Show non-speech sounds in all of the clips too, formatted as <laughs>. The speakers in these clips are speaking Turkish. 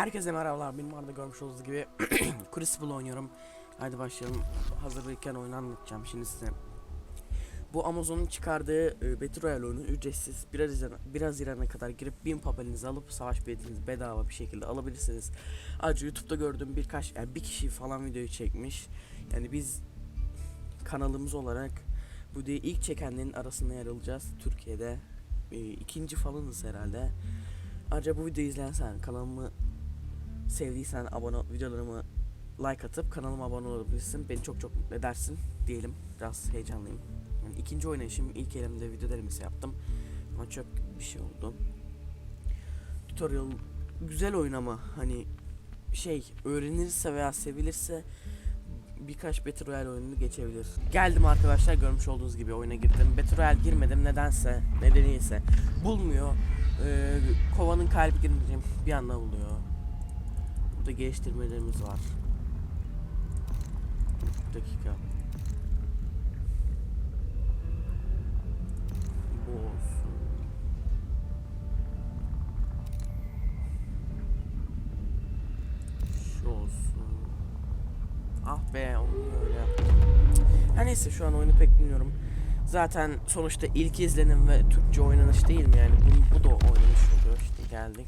Herkese merhabalar. Benim arada görmüş olduğunuz gibi <clears throat> Crucible oynuyorum. Hadi başlayalım. Hazırlıkken oyunu anlatacağım şimdi size. Bu Amazon'un çıkardığı e, Battle Royale oyunu ücretsiz. Biraz biraz Haziran'a kadar girip 1000 papelinizi alıp savaş biletinizi bedava bir şekilde alabilirsiniz. Ayrıca YouTube'da gördüğüm birkaç yani bir kişi falan videoyu çekmiş. Yani biz kanalımız olarak bu videoyu ilk çekenlerin arasında yer alacağız Türkiye'de. E, ikinci falanız herhalde. Ayrıca bu videoyu izleyen sen kanalımı sevdiysen abone videolarımı like atıp kanalıma abone olabilirsin. Beni çok çok mutlu edersin diyelim. Biraz heyecanlıyım. Yani ikinci oynayışım ilk elimde video denemesi yaptım. Ama çok bir şey oldu. Tutorial güzel oyun ama hani şey öğrenirse veya sevilirse birkaç Battle Royale oyununu geçebilir. Geldim arkadaşlar görmüş olduğunuz gibi oyuna girdim. Battle Royale girmedim nedense nedeniyse bulmuyor. Ee, kovanın kalbi girince bir anda buluyor. Burada geliştirmelerimiz var. Bir dakika. Bu olsun. Şu olsun. Ah be onu öyle yaptım. Her neyse şu an oyunu pek bilmiyorum. Zaten sonuçta ilk izlenim ve Türkçe oynanış değil mi yani bu, bu da oynanış oluyor işte geldik.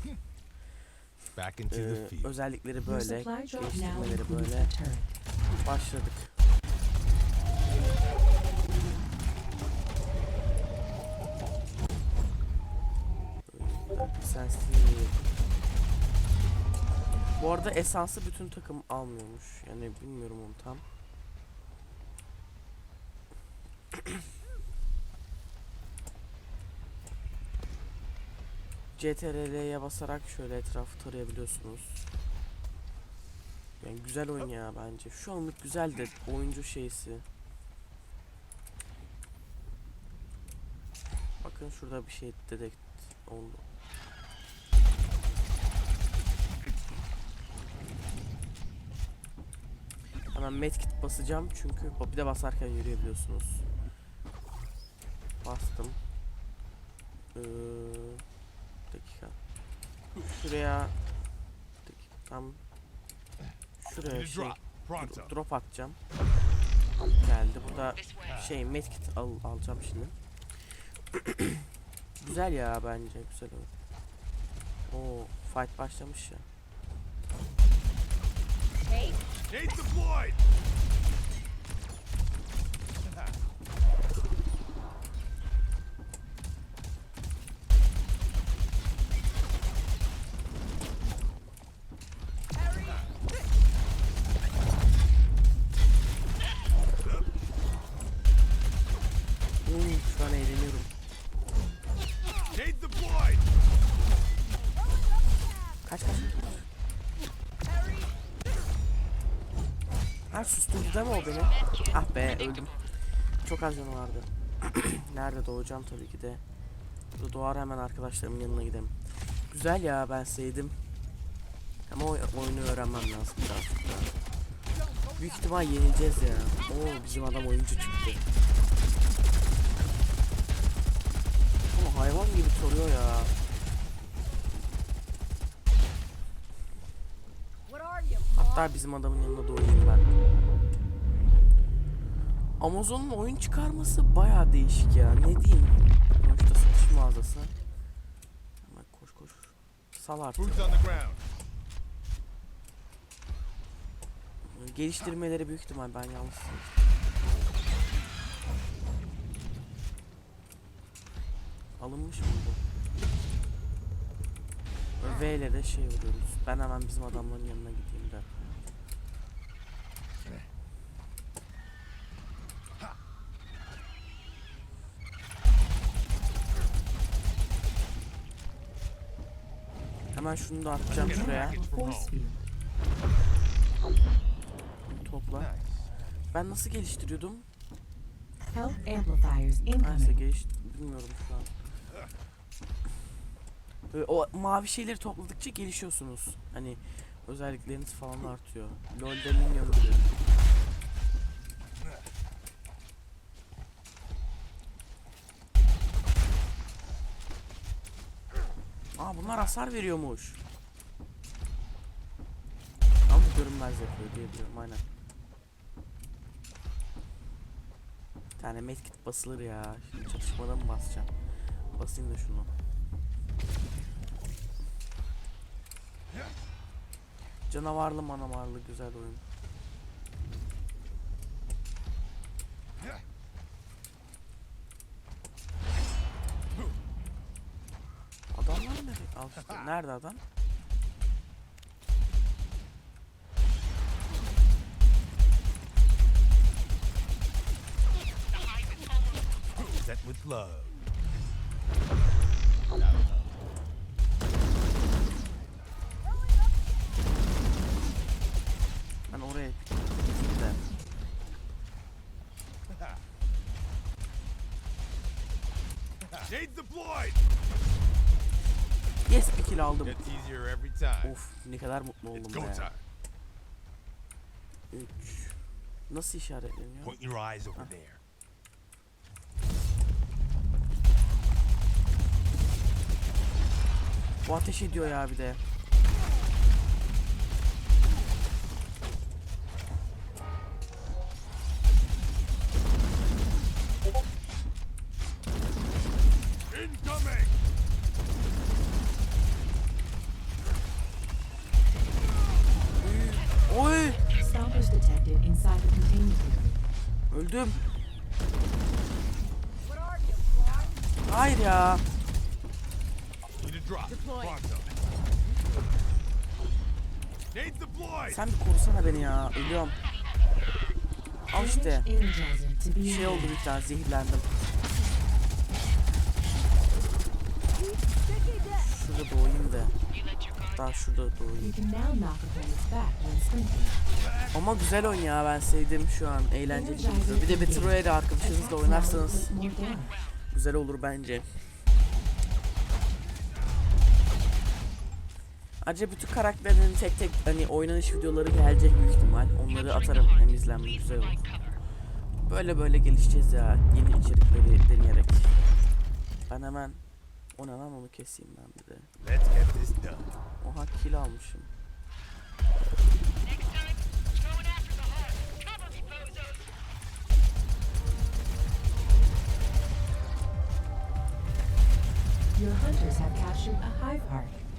Back into Ee, the field. özellikleri böyle, supply drop now geliştirmeleri böyle. Başladık. Sensiz. Bu arada esansı bütün takım almıyormuş. Yani bilmiyorum onu tam. CTRL'ye basarak şöyle etrafı tarayabiliyorsunuz. Yani güzel oyun ya bence. Şu anlık güzel de oyuncu şeysi. Bakın şurada bir şey dedekt oldu. Hemen medkit basacağım çünkü bir de basarken yürüyebiliyorsunuz. Bastım. Ee, dakika. Şuraya tam şuraya şey drop. Atacağım. Geldi. Burada şey medkit al alacağım şimdi. <clears throat> güzel ya bence güzel oyun. Oo fight başlamış ya. Nade Ha susturdu mi o beni? Ah be öldüm. Çok az canı vardı. <clears throat> Nerede doğacağım tabii ki de. Doğar hemen arkadaşlarımın yanına gidelim. Güzel ya ben sevdim. Ama oy- oyunu öğrenmem lazım birazcık daha. Büyük ihtimal yenileceğiz ya. Oo bizim adam oyuncu çıktı. Ama hayvan gibi soruyor ya. Hatta bizim adamın yanında doğayım ben. Amazon'un oyun çıkarması baya değişik ya. Ne diyeyim? Sonuçta satış mağazası. Hemen koş koş. Sal artık. Geliştirmeleri büyük ihtimal ben yanlış. Alınmış mı bu? V ile de şey vuruyoruz. Ben hemen bizim adamların yanına gideyim de. Hemen şunu da atacağım şuraya. Topla. Ben nasıl geliştiriyordum? Amplifiers Neyse geliş bilmiyorum şu an. Böyle o mavi şeyleri topladıkça gelişiyorsunuz. Hani özellikleriniz falan artıyor. LoL'de minyon gibi. Aa bunlar hasar veriyormuş. görünmez yapıyor diye biliyorum aynen. Bir tane medkit basılır ya. Şimdi çatışmada mı basacağım? Basayım da şunu. Canavarlı manavarlı güzel oyun. Adamlar nerede? Adam? Set with love. Yes bir kill aldım. Of ne kadar mutlu oldum time. 3 Nasıl işaretleniyor? Point your eyes over there. Bu ateş ediyor ya bir de. Incoming. Öldüm. Hayır ya. Sen bir korusana beni ya. Ölüyorum. Al işte. Şey oldu bir tane zehirlendim. Şurada doğayım da. Daha şurada sprinting. Ama güzel oyun ya ben sevdim şu an. Eğlenceli bir video. Bir de Battle Royale arkadaşınızla oynarsanız güzel olur bence. Ayrıca bütün karakterlerin tek tek hani oynanış videoları gelecek büyük ihtimal. Onları atarım hem izlenme güzel olur. Böyle böyle gelişeceğiz ya yeni içerikleri deneyerek. Ben hemen o ne lan onu keseyim ben bir de. Let's get this done. Oha kill almışım.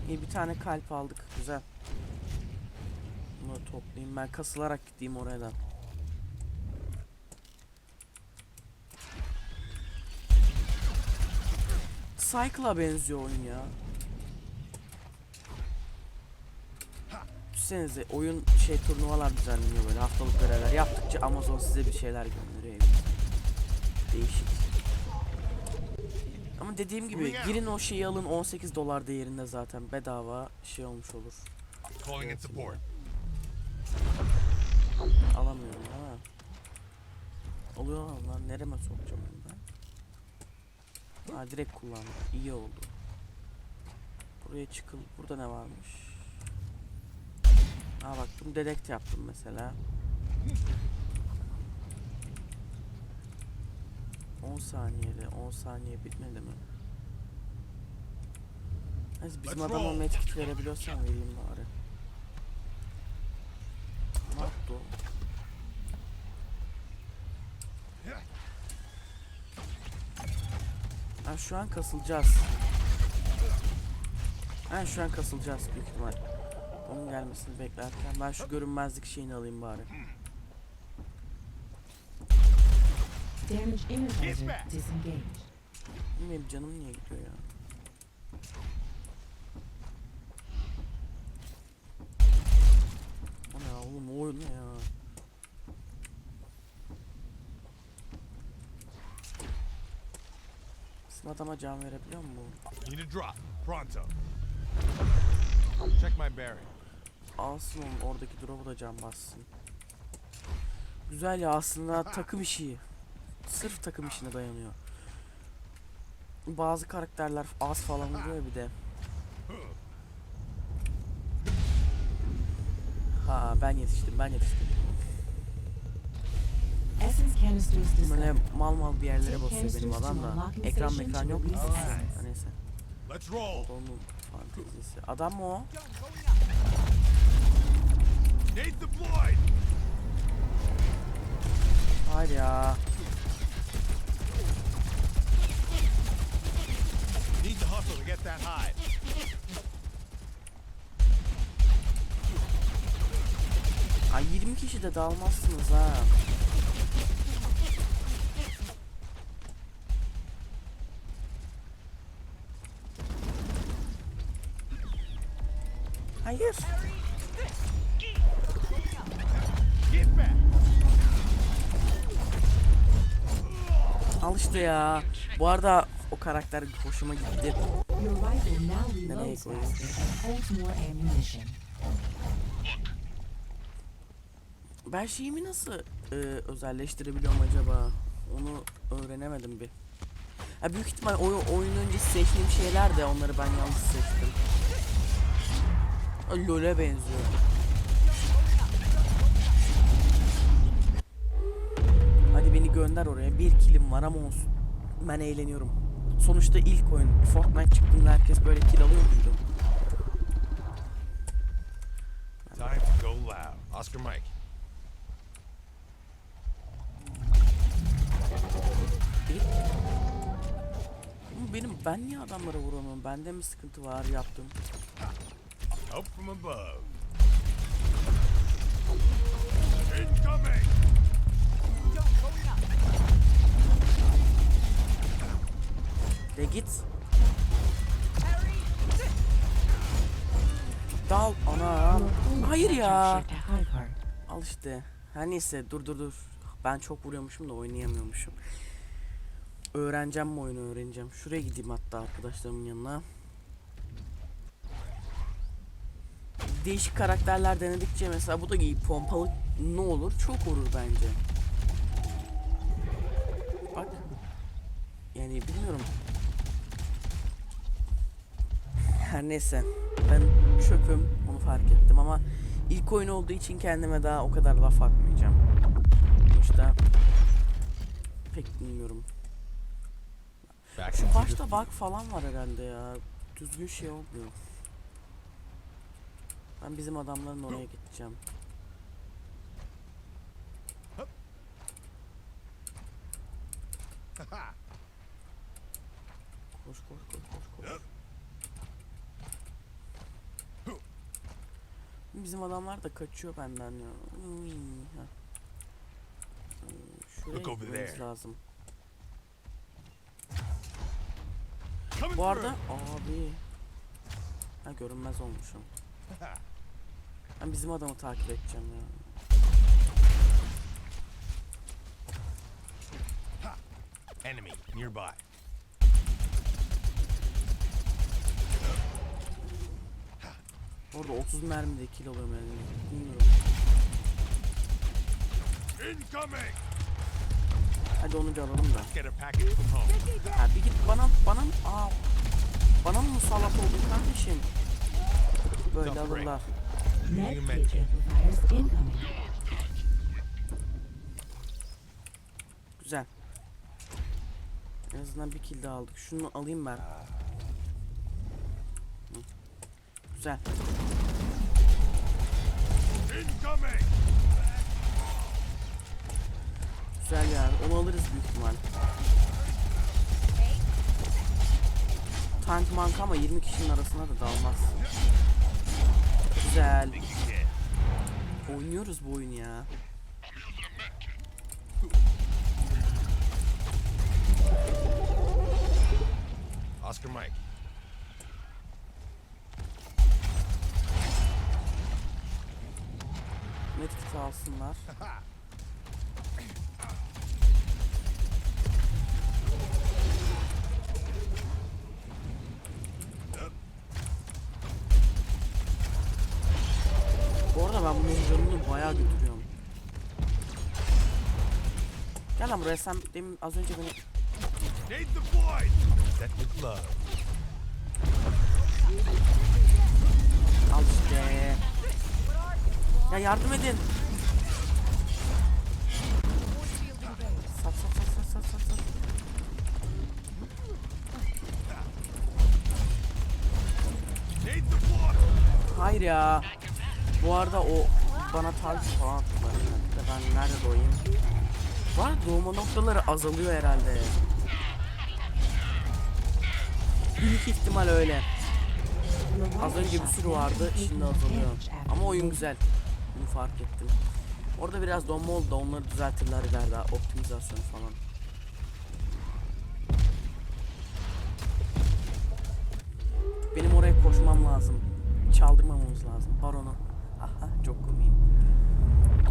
İyi bir tane kalp aldık güzel. Bunları toplayayım ben kasılarak gideyim oraya Cycle'a benziyor oyun ya. Düşünsenize oyun şey turnuvalar düzenleniyor böyle haftalık görevler yaptıkça Amazon size bir şeyler gönderiyor evinize. Değişik. Ama dediğim gibi girin o şeyi alın 18 dolar değerinde zaten bedava şey olmuş olur. Support. Alamıyorum ha. Oluyor lan lan nereme sokacağım onu ben? Ha direkt kullandım. İyi oldu. Buraya çıkıl. Burada ne varmış? Ha bak bunu dedekt yaptım mesela. 10 saniyede 10 saniye bitmedi mi? Neyse bizim adama medkit verebiliyorsan vereyim bari. Ne yaptı? Ha şu an kasılacağız. Ha şu an kasılacağız büyük ihtimal. Onun gelmesini beklerken ben şu görünmezlik şeyini alayım bari. Damage energizer disengaged. Benim canım niye gidiyor ya? O ne ya oğlum o ne ya? Sizin adama can verebiliyor mu? Need a drop. Pronto. Check my bearing. Alsın onun oradaki drop'u da can bassın. Güzel ya aslında takım işi. Sırf takım işine dayanıyor. Bazı karakterler az falan oluyor bir de. Ha ben yetiştim ben yetiştim. Böyle mal mal bir yerlere basıyor benim adam da. Ekran mekran yok. neyse. Let's roll. Adam mı o? Hayır ya. Need to hustle to get that hide. Ay 20 kişi de dalmazsınız ha. Hayır. Al işte ya. Bu arada o karakter hoşuma gitti. Nereye. Ben şeyimi nasıl e, özelleştirebiliyorum acaba? Onu öğrenemedim bir. Ya büyük ihtimal oy, oyun öncesi seçtiğim şeyler de onları ben yanlış seçtim. LoL'e benziyor. Hadi beni gönder oraya. Bir kilim var ama olsun. Ben eğleniyorum. Sonuçta ilk oyun. Fortnite çıktığında herkes böyle kill alıyor muydu? Time to go loud. Oscar Mike. Benim ben niye adamlara vuramıyorum? Bende mi sıkıntı var yaptım? Help from above. Incoming. De git. Dal ana. Hayır ya. Al işte. Her neyse dur dur dur. Ben çok vuruyormuşum da oynayamıyormuşum. Öğreneceğim bu oyunu öğreneceğim. Şuraya gideyim hatta arkadaşlarımın yanına. Değişik karakterler denedikçe mesela bu da iyi pompalı ne olur? Çok olur bence. Bak. Yani bilmiyorum. Her neyse. Ben çöpüm onu fark ettim ama ilk oyun olduğu için kendime daha o kadar laf atmayacağım. Sonuçta pek bilmiyorum. Şu başta bug falan var herhalde ya. Düzgün şey olmuyor. Ben bizim adamların oraya gideceğim. Koş koş koş koş koş. Bizim adamlar da kaçıyor benden ya. Hmm, heh. Ee, Şuraya gitmemiz lazım. Bu arada abi ha görünmez olmuşum. <laughs> Ben bizim adamı takip edeceğim ya. Enemy nearby. Orada 30 mermide kill alıyorum yani. Bilmiyorum. Incoming. Hadi onu bir alalım da. Ha bir git bana bana mı? Aa, bana mı musallat oldun kardeşim? Böyle alırlar. Güzel. En azından bir kill daha aldık. Şunu alayım ben. Güzel. Güzel ya. Onu alırız büyük ihtimal. Tank mank ama 20 kişinin arasına da dalmaz. Güzel. Oynuyoruz bu oyunu ya. Oscar Mike. Medkit alsınlar. Bu arada ben bunun canını bayağı götürüyorum. Gel lan buraya sen demin az önce beni al işte. Ya yardım edin. Hayır ya. Bu arada o bana target falan attılar. Ben nerede doğayım? Arada doğma noktaları azalıyor herhalde. Büyük ihtimal öyle. Az önce bir sürü vardı, şimdi azalıyor. Ama oyun güzel. Bunu fark ettim. Orada biraz donma oldu da onları düzeltirler ileride optimizasyonu falan. Benim oraya koşmam lazım. Çaldırmamamız lazım. Baronu. Aha çok komiyim.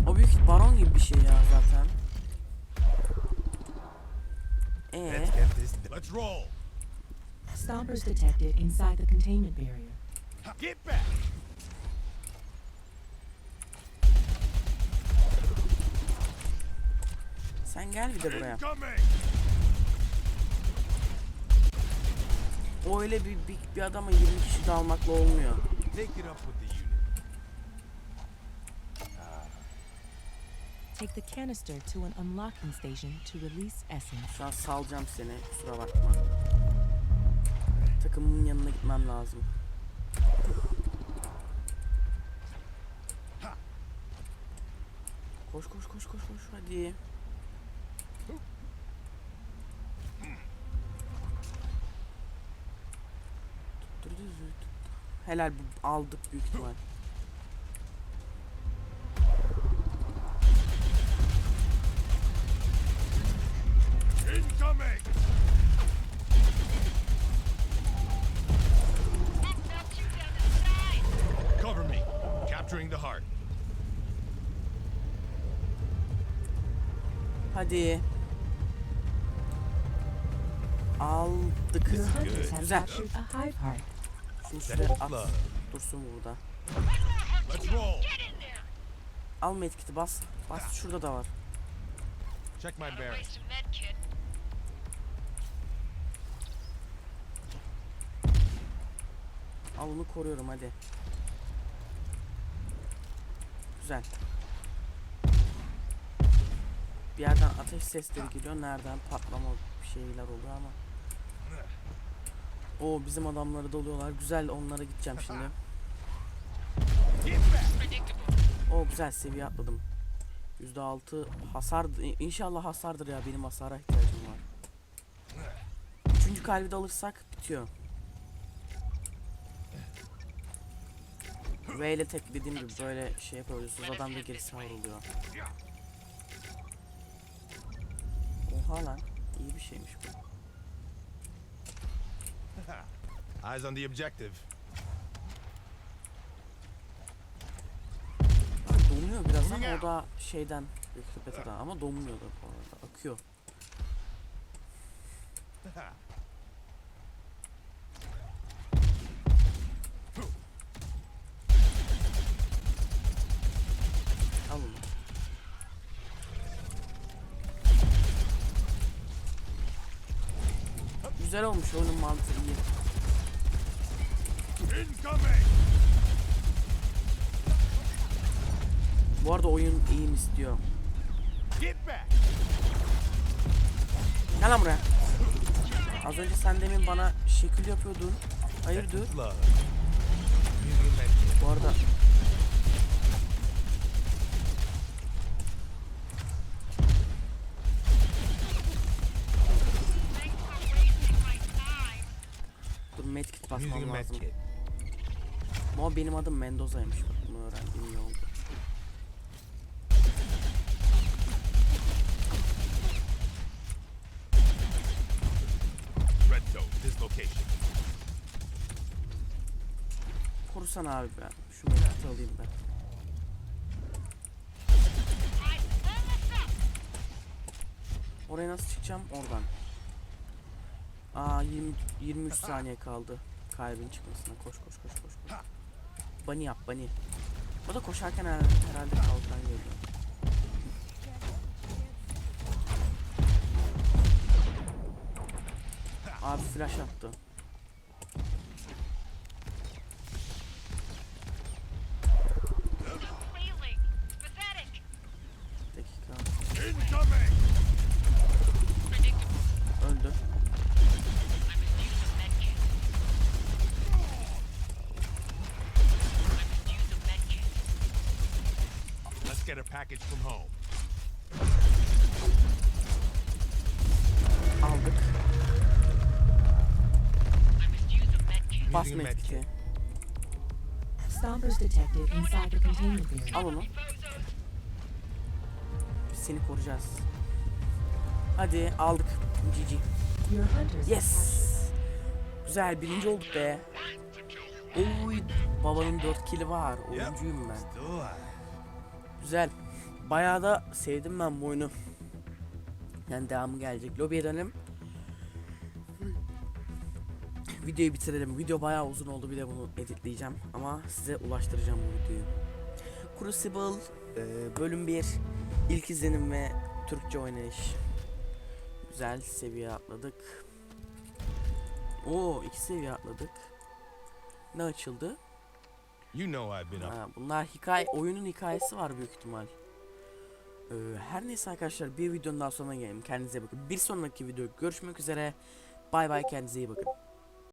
O büyük baron gibi bir şey ya zaten. Ee, Let's get this. Let's roll. Stompers detected inside the containment barrier. Get back. Sen gel bir de buraya. O öyle bir, bir, bir adama 20 kişi dalmakla olmuyor. Take the canister to an unlocking station to release essence. Şu an salacağım seni kusura bakma. Takımımın yanına gitmem lazım. Koş koş koş koş koş hadi. Helal bu- aldık büyük ihtimal. Incoming. That knocks you down to size. Cover me. Capturing the heart. Hadi. Aldık. Your hunters have Güzel. Was at. Dursun burada. Al medkit'i bas. Bas şurada da var. Check my bearings. Al onu koruyorum hadi. Güzel. Bir yerden ateş sesleri geliyor. Nereden patlama bir şeyler oluyor ama. O bizim adamları doluyorlar. Güzel onlara gideceğim şimdi. O güzel seviye atladım. %6 hasar inşallah hasardır ya benim hasara ihtiyacım var. Üçüncü kalbi de alırsak bitiyor. V ile tek dediğim gibi böyle şey yapabiliyorsunuz adam da geri savruluyor. Oha lan iyi bir şeymiş bu. Eyes on the objective. Donuyor biraz ama o da şeyden beta'dan ama donmuyor da bu arada akıyor. Al. Güzel olmuş oyunun mantığı. Bu arada oyun iyiyim istiyor. Gel lan buraya. Az önce sen demin bana şekil yapıyordun. Hayırdır? Bu arada dur medkit basmam lazım. Ama benim adım Mendoza'ymış bunu öğrendiğim iyi oldu. Red zone. Dislocation. Korusana abi ben. Şu medkiti alayım ben. Oraya nasıl çıkacağım? Oradan. Aa 20, 23 saniye kaldı. Kalbin çıkmasına. Koş koş koş koş. koş. Bunny yap bunny. O da koşarken herhalde, herhalde kalkan geliyor. Abi flash attı. Package from home. Aldık. I must use a med kit. Bas Using a med medkiti. kit. Stompers detected inside the containment area. Al onu. Biz seni koruyacağız. Hadi aldık. GG. Yes. Güzel birinci olduk be. Oy babanın 4 kili var. Oyuncuyum ben. Güzel. Bayağı da sevdim ben bu oyunu. Yani devamı gelecek. Lobiye dönelim. Videoyu bitirelim. Video bayağı uzun oldu. Bir de bunu editleyeceğim. Ama size ulaştıracağım bu videoyu. Crucible e, bölüm 1 ilk izlenim ve Türkçe oynayış. Güzel seviye atladık. Oo iki seviye atladık. Ne açıldı? You know I've been up. Ha, bunlar hikaye oyunun hikayesi var büyük ihtimal. Ee, her neyse arkadaşlar bir videonun daha sonuna gelelim. Kendinize bakın. Bir sonraki video görüşmek üzere. Bay bay kendinize iyi bakın.